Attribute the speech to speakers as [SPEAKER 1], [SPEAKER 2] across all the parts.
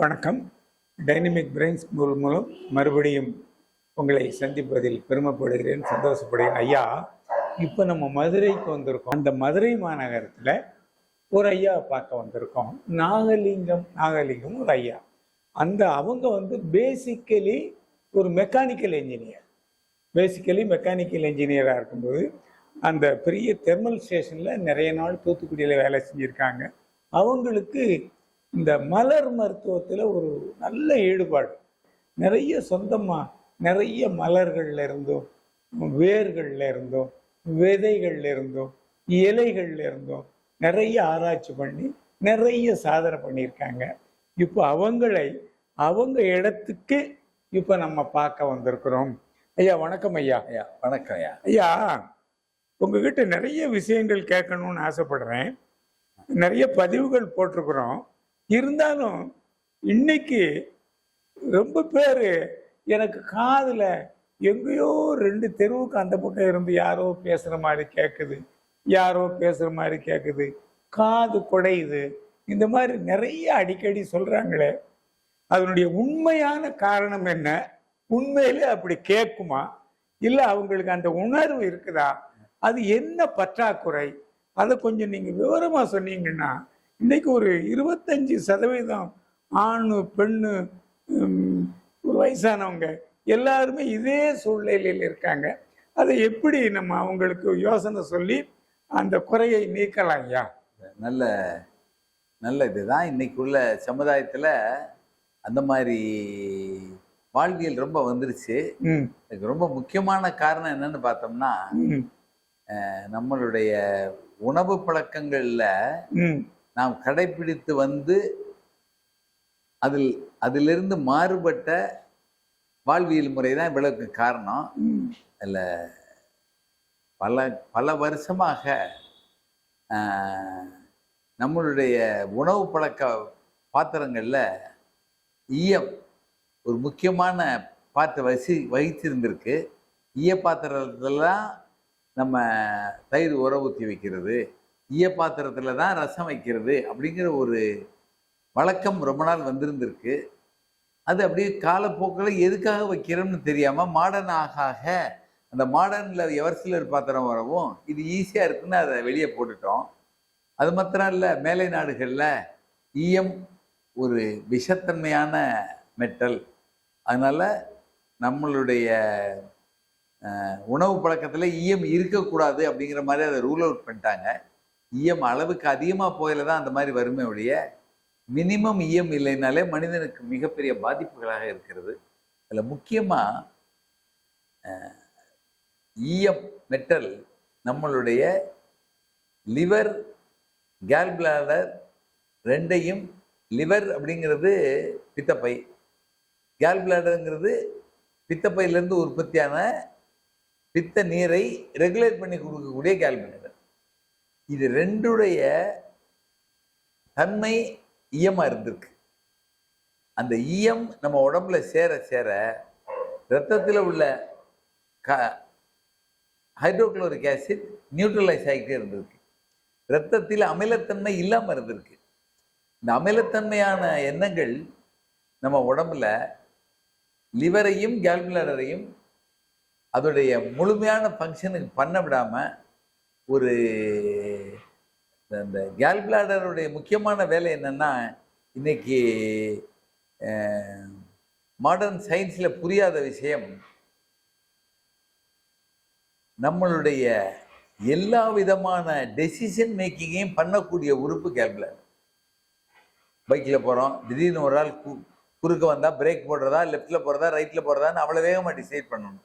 [SPEAKER 1] வணக்கம். Dynamic brains மூலம் மூலம் மறுபடியும் உங்களை சந்திப்பதில் பெருமைப்படுகிறேன் சந்தோஷப்படுகிறேன். ஐயா இப்போ நம்ம மதுரைக்கு வந்திருக்கோம். அந்த மதுரை மாநகரத்தில் ஒரு ஐயா பார்க்க வந்திருக்கோம். நாகலிங்கம் நாகலிங்கம் ஒரு ஐயா. அந்த அவங்க வந்து பேசிக்கலி ஒரு மெக்கானிக்கல் இன்ஜினியர் பேசிக்கலி மெக்கானிக்கல் இன்ஜினியராக இருக்கும்போது அந்த பெரிய தெர்மல் ஸ்டேஷனில் நிறைய நாள் தூத்துக்குடியில் வேலை செஞ்சுருக்காங்க. அவங்களுக்கு இந்த மலர் மருத்துவத்தில் ஒரு நல்ல ஈடுபாடு. நிறைய சொந்தமாக நிறைய மலர்கள்ல இருந்தும். வேர்கள்ல இருந்தும். விதைகள்ல இருந்தும். இலைகள்ல இருந்தும். நிறைய ஆராய்ச்சி பண்ணி நிறைய சாதனை பண்ணியிருக்காங்க. இப்போ அவங்களை அவங்க இடத்துக்கு இப்போ நம்ம பார்க்க வந்திருக்கிறோம். ஐயா வணக்கம் ஐயா.
[SPEAKER 2] ஐயா வணக்கம் ஐயா.
[SPEAKER 1] ஐயா உங்ககிட்ட நிறைய விஷயங்கள் கேட்கணும்னு ஆசைப்படுறேன். நிறைய பதிவுகள் போட்டிருக்கிறோம். இருந்தாலும் இன்னைக்கு ரொம்ப பேர் எனக்கு காதில் எங்கேயோ ரெண்டு தெருவுக்கு அந்த பக்கம் இருந்து யாரோ பேசுகிற மாதிரி கேட்குது யாரோ பேசுகிற மாதிரி கேட்குது காது குடையுது. இந்த மாதிரி நிறைய அடிக்கடி சொல்கிறாங்களே அதனுடைய உண்மையான காரணம் என்ன? உண்மையிலே அப்படி கேட்குமா? இல்லை அவங்களுக்கு அந்த உணர்வு இருக்குதா? அது என்ன பற்றாக்குறை? அதை கொஞ்சம் நீங்கள் விவரமாக சொன்னீங்கன்னா இன்னைக்கு ஒரு இருபத்தஞ்சி சதவீதம் ஆணு பெண்ணு ஒரு வயசானவங்க எல்லாருமே இதே சூழ்நிலையில் இருக்காங்க. அதை எப்படி நம்ம அவங்களுக்கு யோசனை சொல்லி அந்த குறையை நீக்கலாம் ஐயா?
[SPEAKER 2] நல்ல நல்ல இதுதான். இன்னைக்குள்ள சமுதாயத்தில் அந்த மாதிரி வாழ்வியல் ரொம்ப வந்துருச்சு. இதுக்கு ரொம்ப முக்கியமான காரணம் என்னன்னு பார்த்தோம்னா நம்மளுடைய உணவு பழக்கங்கள்ல நாம் கடைபிடித்து வந்து அதில் அதிலிருந்து மாறுபட்ட வாழ்வியல் முறை தான் இவ்வளவுக்கு காரணம். அதில் பல பல வருஷமாக நம்மளுடைய உணவு பழக்க பாத்திரங்களில் ஈயம் ஒரு முக்கியமான பாத்திர வசி வகிச்சிருந்திருக்கு ஈய பாத்திரத்தில் தான் நம்ம தயிர் உர ஊற்றி வைக்கிறது. ஈய பாத்திரத்தில் தான் ரசம் வைக்கிறது அப்படிங்கிற ஒரு வழக்கம் ரொம்ப நாள் வந்திருந்திருக்கு. அது அப்படியே காலப்போக்கில் எதுக்காக வைக்கிறோம்னு தெரியாமல் மாடர்ன் ஆக ஆக அந்த மாடர்னில் எவர்சிலர் பாத்திரம் வரவும் இது ஈஸியாக இருக்குன்னு அதை வெளியே போட்டுட்டோம். அது மாத்திரம் இல்லை மேலை நாடுகளில் ஈயம் ஒரு விஷத்தன்மையான மெட்டல். அதனால் நம்மளுடைய உணவு பழக்கத்தில் ஈயம் இருக்கக்கூடாது அப்படிங்கிற மாதிரி அதை ரூல் அவுட் பண்ணிட்டாங்க. ஈயம் அளவுக்கு அதிகமாக போயில தான் அந்த மாதிரி வருமே ஒழிய மினிமம் ஈயம் இல்லைனாலே மனிதனுக்கு மிகப்பெரிய பாதிப்புகளாக இருக்கிறது. அதில் முக்கியமாக ஈயம் மெட்டல் நம்மளுடைய லிவர் கேல்பிளாடர் ரெண்டையும் லிவர் அப்படிங்கிறது பித்தப்பை. கேல்பிளாடருங்கிறது பித்தப்பையிலேருந்து உற்பத்தியான பித்த நீரை ரெகுலேட் பண்ணி கொடுக்கக்கூடிய கேல்பிளாடர் இது ரெண்டுடைய தன்மை ஈயமாக இருந்திருக்கு. அந்த ஈயம் நம்ம உடம்புல சேர சேர ரத்தத்தில் உள்ள க ஹைட்ரோக்ளோரிக் ஆசிட் நியூட்ரலைஸ் ஆகிட்டே இருந்திருக்கு. ரத்தத்தில் அமிலத்தன்மை இல்லாமல் இருந்திருக்கு. இந்த அமிலத்தன்மையான எண்ணங்கள் நம்ம உடம்புல லிவரையும் கேல்குலேட்டரையும் அதோடைய முழுமையான ஃபங்க்ஷனுக்கு பண்ண விடாமல் ஒரு இந்த- கேல் பிளாடருடைய முக்கியமான வேலை என்னென்னா இன்றைக்கி மாடர்ன் சயின்ஸில் புரியாத விஷயம் நம்மளுடைய எல்லா விதமான டெசிஷன் மேக்கிங்கையும் பண்ணக்கூடிய உறுப்பு கேல்குலேட்டர் பைக்கில் போகிறோம் திடீர்னு ஒரு ஆள் கு குறுக்க வந்தால் பிரேக் போடுறதா லெஃப்ட்டில் போகிறதா ரைட்டில் போகிறதான்னு அவ்வளோ வேகமாக டிசைட் பண்ணணும்.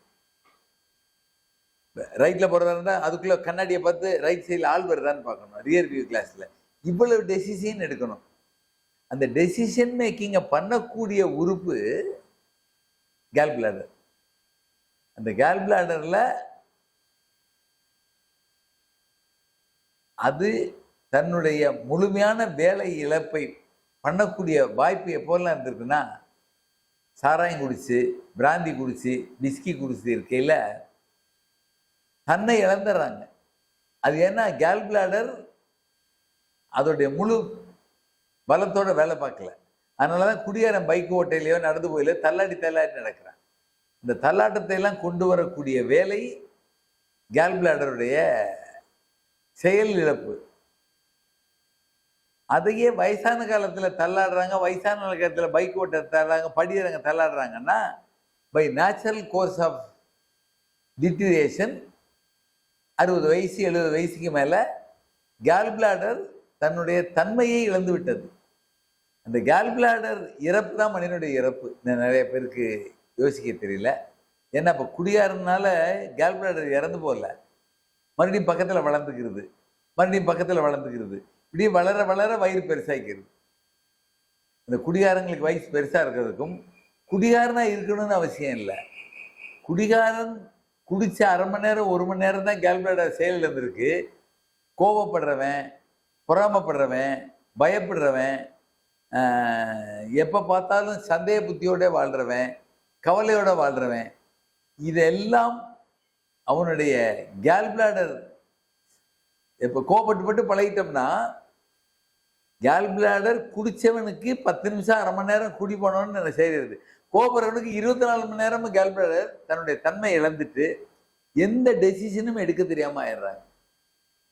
[SPEAKER 2] ரைட்டில் போகிறதா இருந்தால் அதுக்குள்ளே கண்ணாடியை பார்த்து ரைட் சைடில் ஆள் வருதான்னு பார்க்கணும் ரியர் வியூ கிளாஸில் இவ்வளவு டெசிஷன் எடுக்கணும். அந்த டெசிஷன் மேக்கிங்கை பண்ணக்கூடிய உறுப்பு கேல் பிளாடர் அந்த கேல் பிளாடரில் அது தன்னுடைய முழுமையான வேலை இழப்பை பண்ணக்கூடிய வாய்ப்பு எப்போல்லாம் இருந்திருக்குன்னா சாராயம் குடிச்சு பிராந்தி குடிச்சு பிஸ்கி குடிச்சு இருக்கையில் தன்னை இழந்துடுறாங்க. அது ஏன்னா கேல் பிளாடர் அதோடைய முழு பலத்தோட வேலை பார்க்கல. அதனால தான் குடியாரன் பைக் ஓட்டையிலையோ நடந்து போயிலையோ தள்ளாடி தள்ளாடி நடக்கிறான். இந்த தள்ளாட்டத்தை எல்லாம் கொண்டு வரக்கூடிய வேலை கேல் பிளாடருடைய செயல் இழப்பு. அதையே வயசான காலத்தில் தள்ளாடுறாங்க வயசான காலத்தில் பைக் ஓட்ட தள்ளாடுறாங்க படியறங்க தள்ளாடுறாங்கன்னா by natural course of deterioration அறுபது வயசு எழுபது வயசுக்கு மேலே கேல் பிளாடர் தன்னுடைய தன்மையை இழந்து விட்டது. அந்த கேல் பிளாடர் இறப்பு தான் மனிதனுடைய இறப்பு. நிறைய பேருக்கு யோசிக்க தெரியல. ஏன்னா இப்போ குடியாருனால கேல் பிளாடர் இறந்து போகல. மறுபடியும் பக்கத்தில் வளர்ந்துக்கிறது. மறுபடியும் பக்கத்தில் வளர்ந்துக்கிறது. இப்படி வளர வளர வயிறு பெருசாகிக்கிறது இந்த குடிகாரங்களுக்கு வயசு பெருசாக இருக்கிறதுக்கும் குடிகாரனாக இருக்கணும்னு அவசியம் இல்லை. குடிகாரன் குடித்து அரை மணி நேரம் ஒரு மணி நேரம் தான் கேல்குலேட்டர் செயலில் இருந்திருக்கு. கோவப்படுறவன் பொறாமப்படுறவன் பயப்படுறவன் எப்போ பார்த்தாலும் சந்தேக புத்தியோட வாழ்கிறவன் கவலையோட வாழ்கிறவன் இதெல்லாம் அவனுடைய கேல்பிளாடர் இப்போ கோபப்பட்டு பட்டு பழகிட்டோம்னா கேல்பிளாடர் குடித்தவனுக்கு பத்து நிமிஷம் அரை மணி நேரம் குடி போனோன்னு செய்கிறது கோபுரவனுக்கு இருபத்தி நாலு மணி நேரமும் கேல் தன்னுடைய தன்மை இழந்துட்டு எந்த டெசிஷனும் எடுக்க தெரியாம ஆயிடுறாங்க.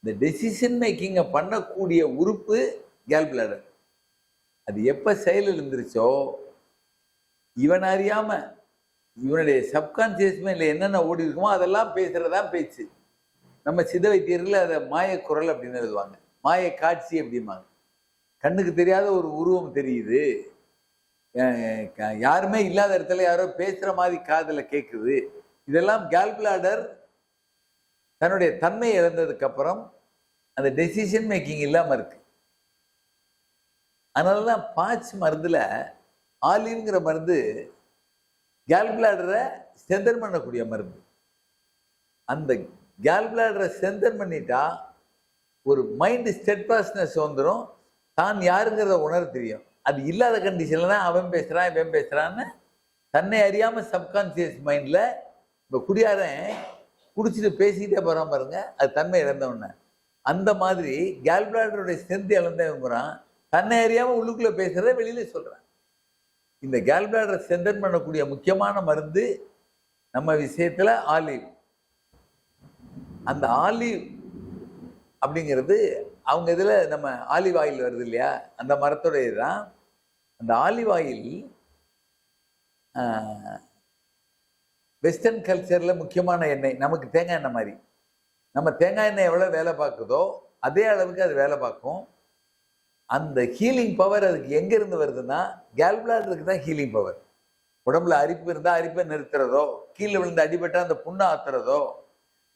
[SPEAKER 2] இந்த டெசிஷன் மேக்கிங்கை பண்ணக்கூடிய உறுப்பு கேல் அது எப்போ செயலில் இருந்துருச்சோ இவன் அறியாம இவனுடைய சப்கான்சியஸ் மைண்டில் என்னென்ன ஓடி இருக்குமோ அதெல்லாம் பேசுகிறதா பேச்சு. நம்ம சித வைத்தியர்கள் அதை மாயக்குரல் அப்படின்னு எழுதுவாங்க. மாய காட்சி அப்படிம்பாங்க. கண்ணுக்கு தெரியாத ஒரு உருவம் தெரியுது. யாருமே இல்லாத இடத்துல யாரோ பேசுற மாதிரி காதில் கேட்குது இதெல்லாம் கேல்பிளாடர் தன்னுடைய தன்மை இழந்ததுக்கு அப்புறம் அந்த டெசிஷன் மேக்கிங் இல்லாம இருக்கு. அதனால தான் பாச் மருந்துல ஆலிவ்ங்கிற மருந்து கேல்பிளாடரை ஸ்ட்ரென்தன் பண்ணக்கூடிய மருந்து. அந்த கேல்பிளாடரை ஸ்ட்ரென்தன் பண்ணிட்டா ஒரு மைண்டு ஸ்டெட்பாஸ்னஸ் வந்துடும் தான் யாருங்கிறத உணர தெரியும். அது இல்லாத கண்டிஷனில் தான் அவன் பேசுகிறான் இவன் பேசுகிறான்னு தன்னை அறியாமல் சப்கான்சியஸ் மைண்டில் இப்போ குடியாரன் குடிச்சிட்டு பேசிக்கிட்டே போகிறான் பாருங்க அது தன்மை இழந்தவன அந்த மாதிரி கேல்பிளாடருடைய ஸ்ட்ரென்த் இழந்தவங்கிறான் தன்னை அறியாமல் உள்ளுக்குள்ளே பேசுகிறத வெளியிலே சொல்கிறான் இந்த கேல்பிளாடரை ஸ்ட்ரென்தன் பண்ணக்கூடிய முக்கியமான மருந்து நம்ம விஷயத்தில் ஆலிவ் அந்த ஆலிவ் அப்படிங்கிறது அவங்க இதில் நம்ம ஆலிவ் ஆயில் வருது இல்லையா? அந்த மரத்துடைய தான் அந்த ஆலிவ் ஆயில் வெஸ்டர்ன் கல்ச்சரில் முக்கியமான எண்ணெய். நமக்கு தேங்காய் எண்ணெய் மாதிரி. நம்ம தேங்காய் எண்ணெய் எவ்வளோ வேலை பார்க்குதோ அதே அளவுக்கு அது வேலை பார்க்கும். அந்த ஹீலிங் பவர் அதுக்கு எங்கேருந்து வருதுன்னா கேல்பிளாடருக்கு தான் ஹீலிங் பவர் உடம்புல அரிப்பு இருந்தால் அரிப்பை நிறுத்துறதோ கீழே விழுந்து அடிபட்டால் அந்த புண்ணை ஆத்துறதோ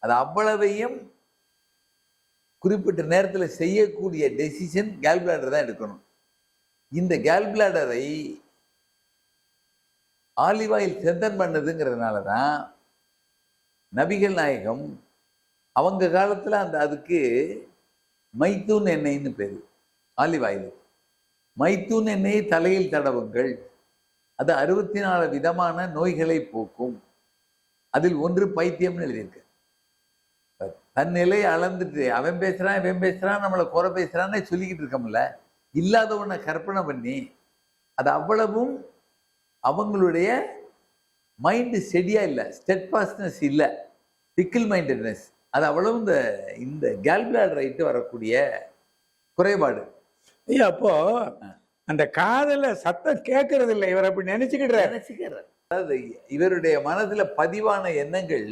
[SPEAKER 2] அது அவ்வளவையும் குறிப்பிட்ட நேரத்தில் செய்யக்கூடிய டெசிஷன் கேல்பிளாடர் தான் எடுக்கணும். இந்த கேல்பிளாடரை ஆலிவ் ஆயில் செந்தன் பண்ணதுங்கிறதுனால தான் நபிகள் நாயகம் அவங்க காலத்தில் அந்த அதுக்கு மைத்தூன் எண்ணெய்ன்னு பேர் ஆலிவ் ஆயில் மைத்தூன் எண்ணெயை தலையில் தடவுங்கள். அது அறுபத்தி நாலு விதமான நோய்களை போக்கும். அதில் ஒன்று பைத்தியம்னு எழுதியிருக்கு. தன் நிலையை அளந்துட்டு அவன் பேசுறான் இவன் பேசுறான் நம்மளை குறை பேசுறான்னு சொல்லிக்கிட்டு இருக்கோம்ல. இல்லாதவனை கற்பனை பண்ணி அது அவ்வளவும் அவங்களுடைய மைண்டு ஸ்டெடியா இல்லை ஸ்டெட்பாஸ்னஸ் இல்லை பிக்கிள் மைண்டட்னஸ் அது அவ்வளவு இந்த இந்த கேல்பிளாட் ரைட்டு வரக்கூடிய குறைபாடு.
[SPEAKER 1] ஐயா அப்போ அந்த காதுல சத்தம் கேட்கறது இல்லை இவர் அப்படி நினைச்சுக்கிட்டாரு
[SPEAKER 2] நினைச்சுக்கிறார் அதாவது இவருடைய மனதுல பதிவான எண்ணங்கள்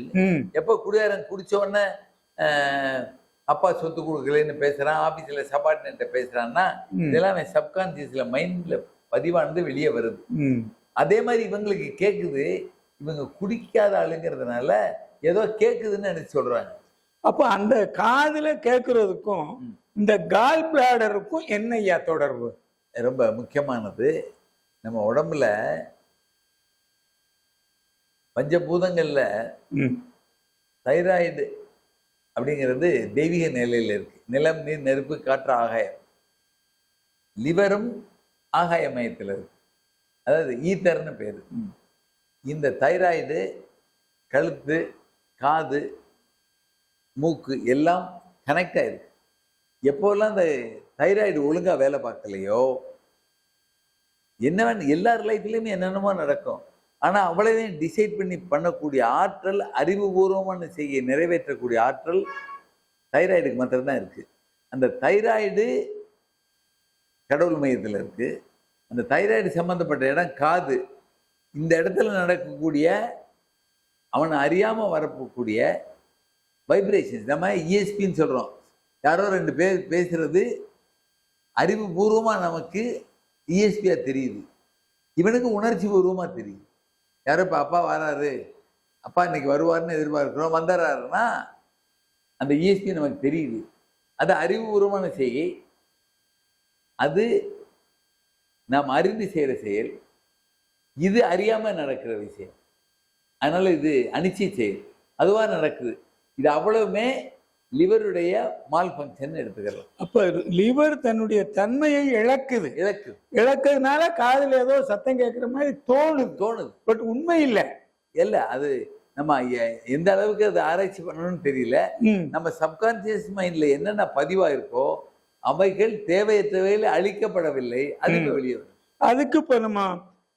[SPEAKER 2] எப்போ குடியாரன் குடிச்ச உடனே அப்பா சொத்து கொடுக்கலன்னு பேசுறான் ஆபீஸ்ல சபார்டினேட்ட பேசுறான்னா
[SPEAKER 1] ம்.
[SPEAKER 2] இதெல்லாம் அவன் சப்கான்சியஸ்ல மைண்ட்ல பதிவானது வெளியே வருது. அதே மாதிரி இவங்களுக்கு கேக்குது இவங்க குடிக்காத ஆளுங்கிறதுனால ஏதோ கேக்குதுன்னு நினைச்சு சொல்றாங்க.
[SPEAKER 1] அப்போ அந்த காதுல கேட்கறதுக்கும். இந்த கால் பிளாடருக்கும் என்ன ஐயா தொடர்பு
[SPEAKER 2] ரொம்ப முக்கியமானது. நம்ம உடம்புல பஞ்சபூதங்கள்ல தைராய்டு அப்படிங்கிறது தெய்வீக நிலையில இருக்கு. நிலம் நீர் நெருப்பு காற்று ஆகாயம். லிவரும் ஆகாய மையத்தில் இருக்கு. அதாவது ஈத்தர்னு பேர். இந்த தைராய்டு கழுத்து காது மூக்கு எல்லாம் கனெக்ட் ஆயிருக்கு. எப்போல்லாம் இந்த தைராய்டு ஒழுங்கா வேலை பார்க்கலையோ என்ன வேணும் எல்லார் லைஃப்லையுமே என்னென்னமோ நடக்கும். ஆனால் அவ்வளவையும் டிசைட் பண்ணி பண்ணக்கூடிய ஆற்றல் அறிவுபூர்வமான செய்ய நிறைவேற்றக்கூடிய ஆற்றல் தைராய்டுக்கு மாத்திரம்தான் இருக்குது அந்த தைராய்டு கடவுள் மையத்தில் இருக்குது அந்த தைராய்டு சம்மந்தப்பட்ட இடம் காது. இந்த இடத்துல நடக்கக்கூடிய அவனை அறியாமல் வரக்கூடிய வைப்ரேஷன்ஸ் நம்ம இஎஸ்பின்னு சொல்கிறோம் யாரோ ரெண்டு பேர் பேசுகிறது அறிவுபூர்வமாக நமக்கு இஎஸ்பியாக தெரியுது. இவனுக்கு உணர்ச்சி பூர்வமாக தெரியுது. யாரும் இப்போ அப்பா வராரு? அப்பா இன்னைக்கு வருவார்னு எதிர்பார்க்கிறோம். வந்துடுறாருன்னா அந்த இஎஸ்பி நமக்கு தெரியுது. அது அறிவுபூர்வமான செய்கை. அது நாம் அறிந்து செய்கிற செயல். இது அறியாமல் நடக்கிற விஷயம். அதனால் இது அனிச்சை செயல். அதுவாக நடக்குது. இது அவ்வளவுமே லிவருடைய மால் ஃபங்க்ஷன் எடுத்துக்கலாம்
[SPEAKER 1] அப்ப லிவர் தன்னுடைய தன்மையை இழக்குது.
[SPEAKER 2] இலக்கு
[SPEAKER 1] இழக்கிறதுனால காதுல ஏதோ சத்தம் கேட்குற மாதிரி தோணுது.
[SPEAKER 2] தோணுது.
[SPEAKER 1] பட் உண்மை இல்லை.
[SPEAKER 2] இல்ல அது நம்ம எந்த அளவுக்கு அது ஆராய்ச்சி பண்ணணும்னு தெரியல. நம்ம சப்கான்சியஸ் மைண்ட்ல என்னென்ன பதிவாயிருக்கோ அவைகள் தேவையற்றவையில் அழிக்கப்படவில்லை. அதுக்கு. வெளியே
[SPEAKER 1] அதுக்கு இப்போ நம்ம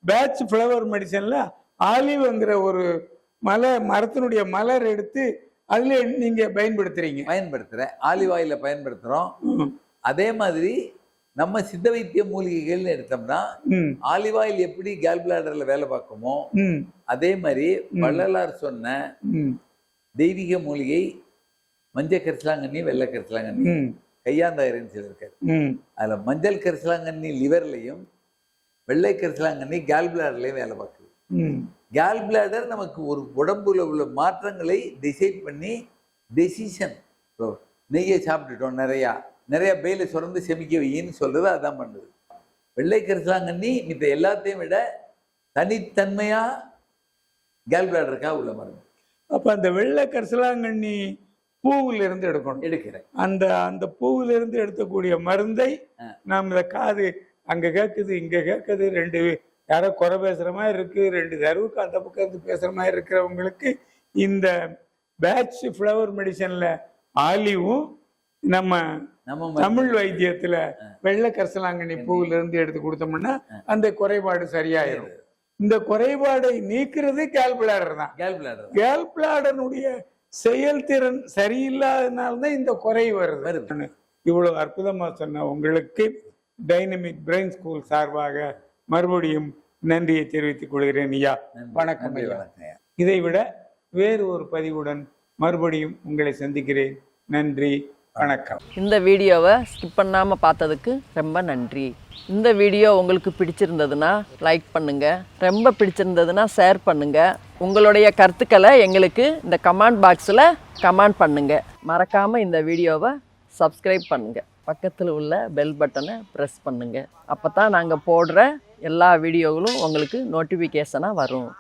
[SPEAKER 1] பேட்ச் ஃப்ளவர் மெடிசன்ல ஆலிவ்ங்கிற ஒரு மலர் மரத்தினுடைய மலர் எடுத்து அதுல நீங்க பயன்படுத்துறீங்க.
[SPEAKER 2] பயன்படுத்துறேன். ஆலிவ் ஆயில பயன்படுத்துறோம் அதே மாதிரி நம்ம சித்த வைத்திய மூலிகைகள்னு எடுத்தோம்னா ஆலிவ் ஆயில் எப்படி கேல் பிளாடர்ல வேலை பார்க்குமோ அதே மாதிரி. வள்ளலார் சொன்ன தெய்வீக மூலிகை மஞ்சள் கரிசலாங்கண்ணி வெள்ளை கரிசலாங்கண்ணி. கையாந்தாயிரன்னு சொல்லியிருக்காரு அதுல மஞ்சள் கரிசலாங்கண்ணி லிவர்லையும் வெள்ளை கரிசலாங்கண்ணி கேல் பிளாடர்லையும் வேலை பார்க்குது. கேல் பிளாடர் நமக்கு ஒரு உடம்புல உள்ள மாற்றங்களை டிசைட் பண்ணி டெசிஷன் நெய்யை சாப்பிட்டுட்டோம் நிறையா. நிறைய பெயில சுரந்து செமிக்க வையின்னு சொல்றது அதான் பண்ணுது. வெள்ளை கரிசலாங்கண்ணி மித்த எல்லாத்தையும் விட தனித்தன்மையா கேல் பிளாடருக்காக உள்ள மருந்து.
[SPEAKER 1] அப்ப அந்த வெள்ளை கரிசலாங்கண்ணி பூவுல இருந்து எடுக்கணும்.
[SPEAKER 2] எடுக்கிறேன்.
[SPEAKER 1] அந்த அந்த பூவுல இருந்து எடுக்கக்கூடிய மருந்தை. நாம் இந்த காது அங்க கேட்குது இங்க கேட்குது ரெண்டு யாரோ குறை பேசுற மாதிரி இருக்கு ரெண்டு தெருவுக்கு அந்த பக்கம் இருந்து பேசுற மாதிரி இருக்கிறவங்களுக்கு இந்த பேட்ச் ஃப்ளவர் மெடிசன்ல ஆலிவும் நம்ம தமிழ் வைத்தியத்துல வெள்ளை கரிசலாங்கண்ணி பூவுல இருந்து எடுத்து கொடுத்தோம்னா அந்த குறைபாடு சரியாயிரும். இந்த குறைபாடை நீக்கிறது கேல் பிளாடர் தான்.
[SPEAKER 2] கேல்
[SPEAKER 1] பிளாடனுடைய செயல்திறன் சரியில்லாதனால தான் இந்த குறை வருது.
[SPEAKER 2] வருது.
[SPEAKER 1] இவ்வளவு அற்புதமா சொன்ன உங்களுக்கு டைனமிக் பிரெயின் ஸ்கூல் சார்பாக மறுபடியும் நன்றியை தெரிவித்துக் கொள்கிறேன் ஐயா. வணக்கம் ஐயா.
[SPEAKER 2] வணக்கம் ஐயா.
[SPEAKER 1] இதை விட வேறு ஒரு பதிவுடன் மறுபடியும் உங்களை சந்திக்கிறேன். நன்றி வணக்கம்.
[SPEAKER 3] இந்த வீடியோவை ஸ்கிப் பண்ணாமல் பார்த்ததுக்கு ரொம்ப நன்றி. இந்த வீடியோ உங்களுக்கு பிடிச்சிருந்ததுன்னா லைக் பண்ணுங்கள் ரொம்ப பிடிச்சிருந்ததுன்னா ஷேர் பண்ணுங்கள் உங்களுடைய கருத்துக்களை எங்களுக்கு இந்த கமெண்ட் பாக்ஸில் கமெண்ட் பண்ணுங்கள் மறக்காமல் இந்த வீடியோவை சப்ஸ்கிரைப் பண்ணுங்கள் பக்கத்தில் உள்ள பெல் பட்டனை ப்ரெஸ் பண்ணுங்கள் அப்போ தான் நாங்கள் போடுற எல்லா வீடியோகளும் உங்களுக்கு நோட்டிஃபிகேஷனாக வரும்.